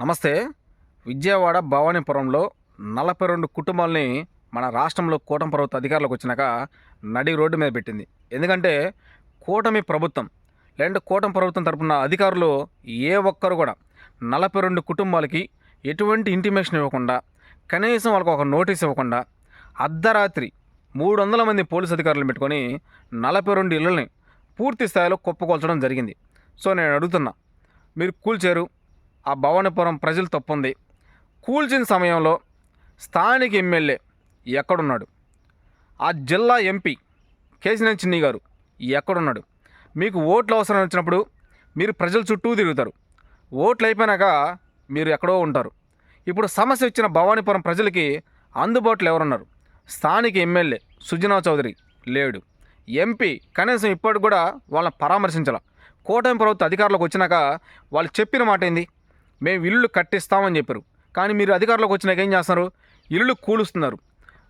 నమస్తే. విజయవాడ భవానీపురంలో నలభై రెండు కుటుంబాలని మన రాష్ట్రంలో కూటమి ప్రభుత్వ అధికారులకు వచ్చినాక నడి రోడ్డు మీద పెట్టింది. ఎందుకంటే కూటమి ప్రభుత్వం లేదంటే కూటమి ప్రభుత్వం తరపున అధికారులు ఏ ఒక్కరు కూడా నలభై రెండు కుటుంబాలకి ఎటువంటి ఇంటిమేషన్ ఇవ్వకుండా కనీసం వాళ్ళకి ఒక నోటీస్ ఇవ్వకుండా అర్ధరాత్రి మూడు వందల మంది పోలీస్ అధికారులను పెట్టుకొని నలభై రెండు ఇళ్ళని పూర్తి స్థాయిలో కుప్పకొల్చడం జరిగింది. సో నేను అడుగుతున్నా మీరు కూల్చారు? ఆ భవానీపురం ప్రజలు తప్పుంది. కూల్చిన సమయంలో స్థానిక ఎమ్మెల్యే ఎక్కడున్నాడు? ఆ జిల్లా ఎంపీ కేసినేని చిన్ని గారు ఎక్కడున్నాడు? మీకు ఓట్లు అవసరం వచ్చినప్పుడు మీరు ప్రజల చుట్టూ తిరుగుతారు. ఓట్లు అయిపోయినాక మీరు ఎక్కడో ఉంటారు. ఇప్పుడు సమస్య వచ్చిన భవానీపురం ప్రజలకి అందుబాటులో ఎవరున్నారు? స్థానిక ఎమ్మెల్యే సుజనా చౌదరి లేడు. ఎంపీ కనీసం ఇప్పటికి కూడా వాళ్ళని పరామర్శించాల. కూటమి ప్రభుత్వ అధికారులకు వచ్చినాక వాళ్ళు చెప్పిన మాట ఏంది? మేము ఇల్లు కట్టిస్తామని చెప్పారు. కానీ మీరు అధికారంలోకి వచ్చినాక ఏం చేస్తున్నారు ఇల్లు కూలుస్తున్నారు.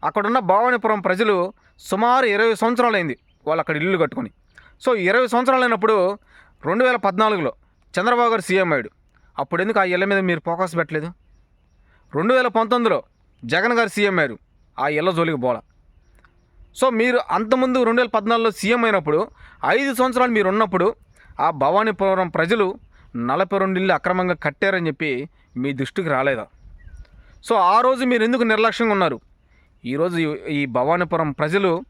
అక్కడున్న భవానీపురం ప్రజలు సుమారు ఇరవై సంవత్సరాలైంది వాళ్ళు అక్కడ ఇల్లు కట్టుకొని. సో ఇరవై సంవత్సరాలు అయినప్పుడు రెండు వేల పద్నాలుగులో చంద్రబాబు గారు సీఎం అయ్యాడు. అప్పుడు ఎందుకు ఆ ఇళ్ళ మీద మీరు ఫోకస్ పెట్టలేదు? రెండు వేల పంతొమ్మిదిలో జగన్ గారు సీఎం అయ్యారు. ఆ ఇళ్ళ జోలికి పోల. సో మీరు అంతకుముందు రెండు వేల పద్నాలుగులో సీఎం అయినప్పుడు ఐదు సంవత్సరాలు మీరు ఉన్నప్పుడు ఆ భవానీపురం ప్రజలు నలభై రెండు ఇల్లు అక్రమంగా కట్టారని చెప్పి మీ దృష్టికి రాలేదా? సో ఆ రోజు మీరు ఎందుకు నిర్లక్ష్యంగా ఉన్నారు? ఈరోజు ఈ- భవానీపురం ప్రజలు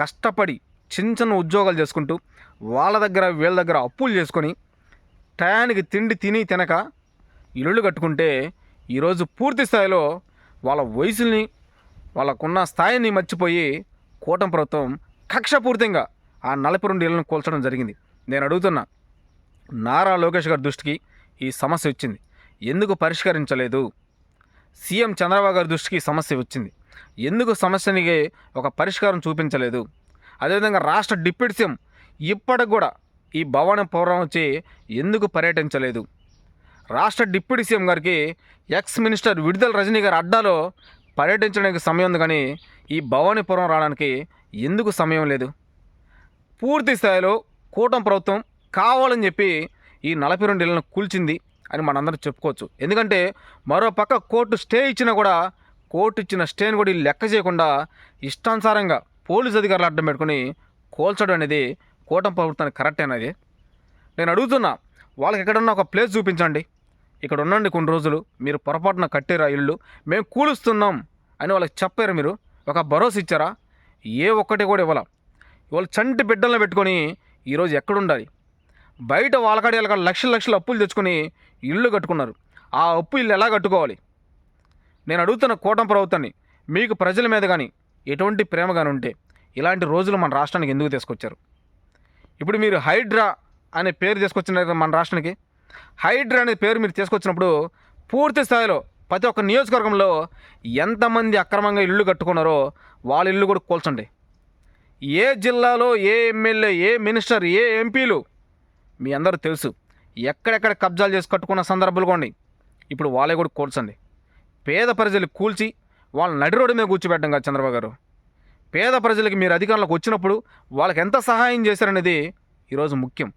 కష్టపడి చిన్న చిన్న ఉద్యోగాలు చేసుకుంటూ వాళ్ళ దగ్గర వీళ్ళ దగ్గర అప్పులు చేసుకొని టయానికి తిండి తిని తినక ఇళ్ళు కట్టుకుంటే ఈరోజు పూర్తి స్థాయిలో వాళ్ళ వయసుల్ని వాళ్ళకున్న స్థాయిని మర్చిపోయి కూటమి ప్రభుత్వం కక్షపూర్తిగా ఆ నలభై రెండు ఇళ్ళను కూల్చడం జరిగింది. నేను అడుగుతున్నా నారా లోకేష్ గారి దృష్టికి ఈ సమస్య వచ్చింది. ఎందుకు పరిష్కరించలేదు? సీఎం చంద్రబాబు గారి దృష్టికి సమస్య వచ్చింది. ఎందుకు సమస్యనికి ఒక పరిష్కారం చూపించలేదు? అదేవిధంగా రాష్ట్ర డిప్యూటీ సీఎం ఇప్పటికి కూడా ఈ భవన పౌరం వచ్చి ఎందుకు పర్యటించలేదు? రాష్ట్ర డిప్యూటీ సీఎం గారికి ఎక్స్ మినిస్టర్ విడుదల రజనీ గారి అడ్డాలో పర్యటించడానికి సమయం ఉంది కానీ ఈ భవానీపురం రావడానికి ఎందుకు సమయం లేదు? పూర్తి స్థాయిలో కూటమి ప్రభుత్వం కావాలని చెప్పి ఈ నలభై రెండు ఇళ్ళను కూల్చింది అని మనందరం చెప్పుకోవచ్చు. ఎందుకంటే మరో పక్క కోర్టు స్టే ఇచ్చినా కూడా కోర్టు ఇచ్చిన స్టేని కూడా లెక్క చేయకుండా ఇష్టానుసారంగా పోలీస్ అధికారులు అడ్డం పెట్టుకుని కోల్చడం అనేది కూటమి ప్రభుత్వానికి కరెక్ట్ అనేది. నేను అడుగుతున్నా వాళ్ళకి ఎక్కడన్నా ఒక ప్లేస్ చూపించండి. ఇక్కడ ఉండండి కొన్ని రోజులు మీరు పొరపాటున కట్టారా ఇల్లు మేము కూలుస్తున్నాం అని వాళ్ళకి చెప్పారు మీరు? ఒక భరోసా ఇచ్చారా? ఏ ఒక్కటి కూడా ఇవ్వాల. వాళ్ళు చంటి బిడ్డలను పెట్టుకొని ఈరోజు ఎక్కడుండాలి? బయట వాళ్ళకాడ వీళ్ళకాడ లక్షల లక్షల అప్పులు తెచ్చుకొని ఇల్లు కట్టుకున్నారు. ఆ అప్పు ఇల్లు ఎలా కట్టుకోవాలి? నేను అడుగుతున్న కూటమి ప్రభుత్వాన్ని మీకు ప్రజల మీద కానీ ఎటువంటి ప్రేమ కానీ ఉంటే ఇలాంటి రోజులు మన రాష్ట్రానికి ఎందుకు తీసుకొచ్చారు? ఇప్పుడు మీరు హైడ్రా అనే పేరు తీసుకొచ్చిన మన రాష్ట్రానికి. హైడ్రా అనే పేరు మీరు తీసుకొచ్చినప్పుడు పూర్తి స్థాయిలో ప్రతి ఒక్క నియోజకవర్గంలో ఎంతమంది అక్రమంగా ఇల్లు కట్టుకున్నారో వాళ్ళ ఇల్లు కూడా కూల్చండి. ఏ జిల్లాలో ఏ ఎమ్మెల్యే ఏ మినిస్టర్ ఏ ఎంపీలు మీ అందరూ తెలుసు. ఎక్కడెక్కడ కబ్జాలు చేసి కట్టుకున్న సందర్భాలు కొండి ఇప్పుడు వాళ్ళే కూడా కూల్చండి. పేద ప్రజలు కూల్చి వాళ్ళ నడి రోడ్డు మీద కూర్చోబెట్టడం కాదు చంద్రబాబు గారు. పేద ప్రజలకి మీరు అధికారంలోకి వచ్చినప్పుడు వాళ్ళకి ఎంత సహాయం చేశారనేది ఈరోజు ముఖ్యం.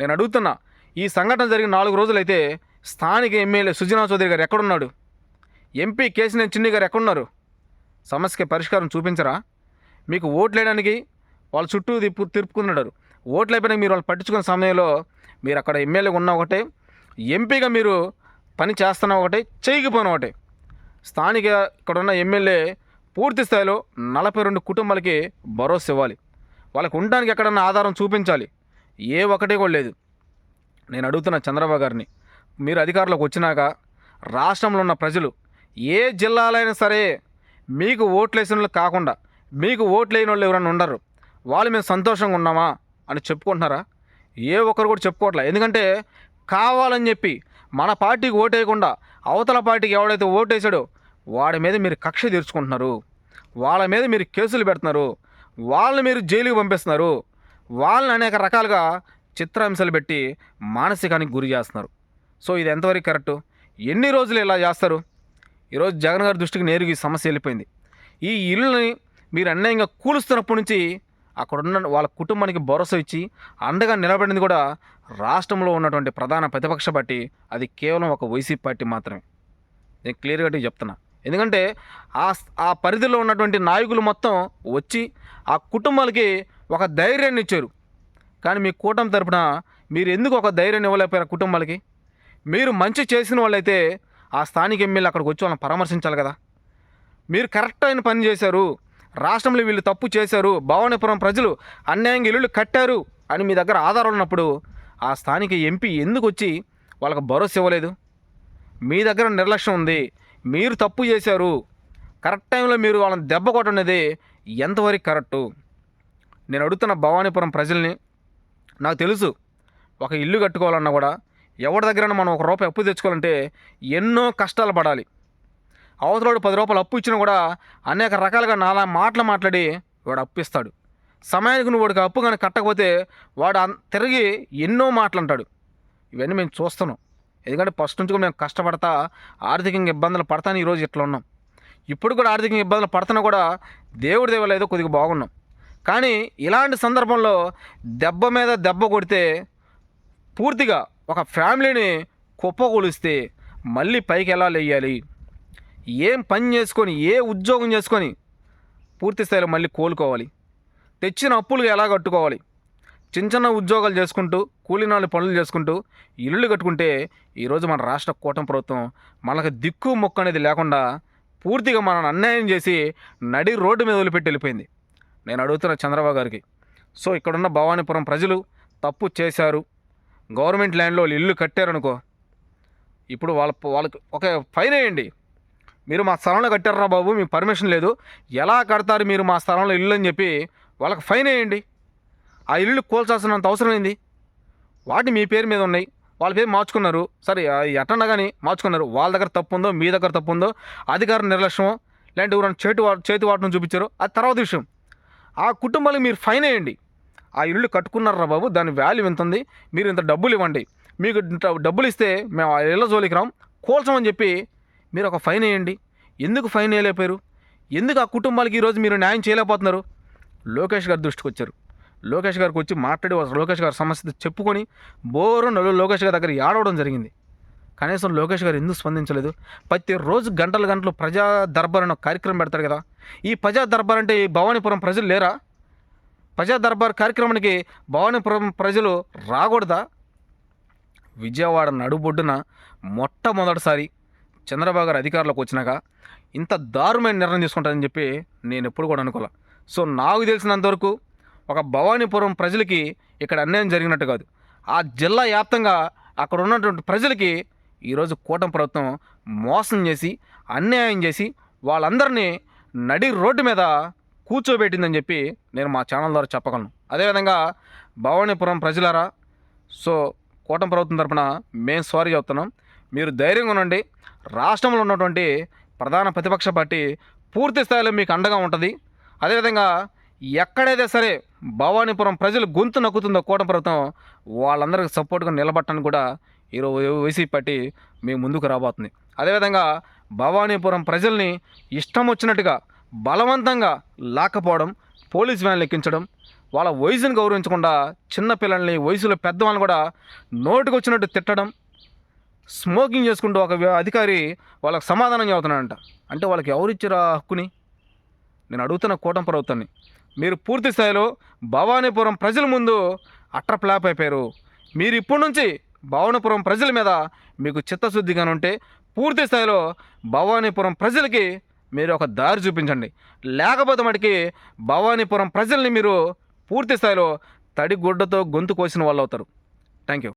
నేను అడుగుతున్నా ఈ సంఘటన జరిగిన నాలుగు రోజులైతే స్థానిక ఎమ్మెల్యే సుజనా చౌదరి గారు ఎక్కడున్నాడు? ఎంపీ కేసినేని చిన్ని గారు ఎక్కడున్నారు? సమస్యకి పరిష్కారం చూపించరా? మీకు ఓట్లు వేయడానికి వాళ్ళ చుట్టూ తిప్పు తిరుపుకున్నాడు. ఓట్లు అయిపోయినా మీరు వాళ్ళు పట్టించుకున్న సమయంలో మీరు అక్కడ ఎమ్మెల్యేగా ఉన్న ఒకటే ఎంపీగా మీరు పని చేస్తున్న ఒకటే చేయకపోయిన ఒకటే. స్థానిక ఇక్కడ ఉన్న ఎమ్మెల్యే పూర్తి స్థాయిలో నలభై రెండు కుటుంబాలకి భరోసా ఇవ్వాలి. వాళ్ళకి ఉండడానికి ఎక్కడన్నా ఆధారం చూపించాలి. ఏ ఒకటే కూడా లేదు. నేను అడుగుతున్న చంద్రబాబు గారిని మీరు అధికారంలోకి వచ్చినాక రాష్ట్రంలో ఉన్న ప్రజలు ఏ జిల్లాలైనా సరే మీకు ఓట్లు వేసిన వాళ్ళు కాకుండా మీకు ఓట్లు లేని వాళ్ళు ఎవరైనా ఉండరు. వాళ్ళు మేము సంతోషంగా ఉన్నామా? అని చెప్పుకుంటున్నారా? ఏ ఒక్కరు కూడా చెప్పుకోవట్లే. ఎందుకంటే కావాలని చెప్పి మన పార్టీకి ఓటేయకుండా అవతల పార్టీకి ఎవడైతే ఓటేసాడో వేసాడో వాడి మీద మీరు కక్ష తీర్చుకుంటున్నారు. వాళ్ళ మీద మీరు కేసులు పెడుతున్నారు. వాళ్ళని మీరు జైలుకి పంపిస్తున్నారు. వాళ్ళని అనేక రకాలుగా చిత్రహింసలు పెట్టి మానసికానికి గురి చేస్తున్నారు. సో ఇది ఎంతవరకు కరెక్టు? ఎన్ని రోజులు ఇలా చేస్తారు? ఈరోజు జగన్ గారి దృష్టికి నేరుగా ఈ సమస్య వెళ్ళిపోయింది. ఈ ఇల్లుని మీరు అన్యాయంగా కూలుస్తున్నప్పటి నుంచి అక్కడున్న వాళ్ళ కుటుంబానికి భరోసా ఇచ్చి అండగా నిలబడింది కూడా రాష్ట్రంలో ఉన్నటువంటి ప్రధాన ప్రతిపక్ష పార్టీ. అది కేవలం ఒక వైసీపీ పార్టీ మాత్రమే. నేను క్లియర్గా చెప్తున్నా. ఎందుకంటే ఆ ఆ పరిధిలో ఉన్నటువంటి నాయకులు మొత్తం వచ్చి ఆ కుటుంబాలకి ఒక ధైర్యాన్ని ఇచ్చారు. కానీ మీ కూటమి తరపున మీరు ఎందుకు ఒక ధైర్యాన్ని ఇవ్వలేకపోయారు కుటుంబాలకి? మీరు మంచి చేసిన వాళ్ళైతే ఆ స్థానిక ఎమ్మెల్యే అక్కడికి వచ్చి వాళ్ళని పరామర్శించాలి కదా. మీరు కరెక్ట్ అయిన పని చేశారు. రాష్ట్రంలో వీళ్ళు తప్పు చేశారు భవానీపురం ప్రజలు అన్యాయంగా ఇల్లులు కట్టారు అని మీ దగ్గర ఆధారాలు ఉన్నప్పుడు ఆ స్థానిక ఎంపీ ఎందుకు వచ్చి వాళ్ళకి భరోసా ఇవ్వలేదు? మీ దగ్గర నిర్లక్ష్యం ఉంది మీరు తప్పు చేశారు కరెక్ట్ టైంలో మీరు వాళ్ళని దెబ్బ కొట్టనేది ఎంతవరకు కరెక్టు? నేను అడుగుతున్న భవానీపురం ప్రజల్ని నాకు తెలుసు ఒక ఇల్లు కట్టుకోవాలన్నా కూడా ఎవరి దగ్గర మనం ఒక రూపాయి అప్పు తెచ్చుకోవాలంటే ఎన్నో కష్టాలు పడాలి. అవతలోడు పది రూపాయలు అప్పు ఇచ్చినా కూడా అనేక రకాలుగా నాలా మాటలు మాట్లాడి వాడు అప్పిస్తాడు. సమయానికి నువ్వు వాడికి అప్పు కానీ కట్టకపోతే వాడు తిరిగి ఎన్నో మాటలు అంటాడు ఇవన్నీ మేము చూస్తున్నాం. ఎందుకంటే ఫస్ట్ నుంచి కూడా మేము కష్టపడతా ఆర్థికంగా ఇబ్బందులు పడతాను ఈరోజు ఇట్లా ఉన్నాం. ఇప్పుడు కూడా ఆర్థికంగా ఇబ్బందులు పడుతున్నా కూడా దేవుడి దేవలేదో కొద్దిగా బాగున్నాం. కానీ ఇలాంటి సందర్భంలో దెబ్బ మీద దెబ్బ కొడితే పూర్తిగా ఒక ఫ్యామిలీని కుప్పకూలిస్తే మళ్ళీ పైకి ఎలా లేయాలి? ఏం పని చేసుకొని ఏ ఉద్యోగం చేసుకొని పూర్తి స్థాయిలో మళ్ళీ కోలుకోవాలి. తెచ్చిన అప్పులు ఎలా కట్టుకోవాలి? చిన్న చిన్న ఉద్యోగాలు చేసుకుంటూ కూలినాళ్ళు పనులు చేసుకుంటూ ఇల్లు కట్టుకుంటే ఈరోజు మన రాష్ట్ర కూటమి ప్రభుత్వం మనకు దిక్కు మొక్క అనేది లేకుండా పూర్తిగా మనల్ని అన్యాయం చేసి నడి రోడ్డు మీద వదిలిపెట్టి వెళ్ళిపోయింది. నేను అడుగుతున్న చంద్రబాబు గారికి సో ఇక్కడున్న భవానీపురం ప్రజలు తప్పు చేశారు. గవర్నమెంట్ ల్యాండ్లో వాళ్ళు ఇల్లు కట్టారనుకో ఇప్పుడు వాళ్ళ వాళ్ళకి ఒక ఫైన్ వేయండి. మీరు మా స్థలంలో కట్టారా బాబు మీకు పర్మిషన్ లేదు. ఎలా కడతారు మీరు మా స్థలంలో ఇల్లు అని చెప్పి వాళ్ళకి ఫైన్ వేయండి. ఆ ఇల్లు కూల్చాల్సినంత అవసరం ఏంది? వాటి మీ పేరు మీద ఉన్నాయి. వాళ్ళ పేరు మార్చుకున్నారు. సరే ఎట్టన్నా కానీ మార్చుకున్నారు. వాళ్ళ దగ్గర తప్పు ఉందో మీ దగ్గర తప్పు ఉందో అధికార నిర్లక్ష్యం లేదంటే ఎవరైనా చేతి వా చేతి వాటను చూపించారు అది తర్వాత విషయం. ఆ కుటుంబాలకు మీరు ఫైన్ వేయండి. ఆ ఇల్లు కట్టుకున్నారా బాబు దాని వాల్యూ ఎంత ఉంది? మీరు ఇంత డబ్బులు ఇవ్వండి. మీకు డబ్బులు ఇస్తే మేము ఆ ఇళ్ళ జోలికి రాం. కోల్చమని చెప్పి మీరు ఒక ఫైన్ వేయండి. ఎందుకు ఫైన్ వేయలేకపోయారు? ఎందుకు ఆ కుటుంబాలకి ఈరోజు మీరు న్యాయం చేయలేకపోతున్నారు? లోకేష్ గారి దృష్టికి వచ్చారు. లోకేష్ గారికి వచ్చి మాట్లాడి లోకేష్ గారి సమస్య చెప్పుకొని బోరు నలు లోకేష్ గారి దగ్గర ఏడవడం జరిగింది. కనీసం లోకేష్ గారు ఎందుకు స్పందించలేదు? ప్రతిరోజు గంటలు గంటలు ప్రజా దర్బార్ అనే కార్యక్రమం పెడతారు కదా. ఈ ప్రజా దర్బార్ అంటే ఈ భవానీపురం ప్రజలు లేరా? ప్రజా దర్బార్ కార్యక్రమానికి భవానీపురం ప్రజలు రాకూడదా? విజయవాడ నడుబొడ్డున మొట్టమొదటిసారి చంద్రబాబు గారు అధికారంలోకి వచ్చినాక ఇంత దారుణమైన నిర్ణయం తీసుకుంటారని చెప్పి నేను ఎప్పుడు కూడా అనుకోలే. సో నాకు తెలిసినంతవరకు ఒక భవానీపురం ప్రజలకి ఇక్కడ అన్యాయం జరిగినట్టు కాదు. ఆ జిల్లా వ్యాప్తంగా అక్కడ ఉన్నటువంటి ప్రజలకి ఈరోజు కూటమి ప్రభుత్వం మోసం చేసి అన్యాయం చేసి వాళ్ళందరినీ నడి రోడ్డు మీద కూర్చోబెట్టిందని చెప్పి నేను మా ఛానల్ ద్వారా చెప్పగలను. అదేవిధంగా భవానీపురం ప్రజలారా సో కూటమి ప్రభుత్వం తరపున మేము సారీ చెప్తున్నాం. మీరు ధైర్యంగా ఉండండి. రాష్ట్రంలో ఉన్నటువంటి ప్రధాన ప్రతిపక్ష పార్టీ పూర్తి స్థాయిలో మీకు అండగా ఉంటుంది. అదేవిధంగా ఎక్కడైతే సరే భవానీపురం ప్రజలు గొంతు నక్కుతుందో కూటమి ప్రభుత్వం వాళ్ళందరికీ సపోర్ట్గా నిలబట్టడానికి కూడా ఈరోజు వైసీపీ పార్టీ మీ ముందుకు రాబోతుంది. అదేవిధంగా భవానీపురం ప్రజల్ని ఇష్టం వచ్చినట్టుగా బలవంతంగా లాక్కపోవడం పోలీస్ వ్యాన్లు ఎక్కించడం వాళ్ళ వయసును గౌరవించకుండా చిన్న పిల్లల్ని వయసులో పెద్దవాళ్ళని కూడా నోటికి వచ్చినట్టు తిట్టడం స్మోకింగ్ చేసుకుంటూ ఒక వ్య- అధికారి వాళ్ళకి సమాధానం చెబుతున్నాడంట. అంటే వాళ్ళకి ఎవరు ఇచ్చారు ఆ హక్కుని? నేను అడుగుతున్న కూటం ప్రభుత్వాన్ని. మీరు పూర్తి స్థాయిలో భవానీపురం ప్రజల ముందు అట్రప్లాప్ అయిపోయారు మీరు ఇప్పటి నుంచి భవానీపురం ప్రజల మీద మీకు చిత్తశుద్ధిగా ఉంటే పూర్తి స్థాయిలో భవానీపురం ప్రజలకి మీరు ఒక దారి చూపించండి. లేకపోతే మటుకి భవానీపురం ప్రజల్ని మీరు పూర్తి స్థాయిలో తడి గుడ్డతో గొంతు కోసిన వాళ్ళు అవుతారు థ్యాంక్ యూ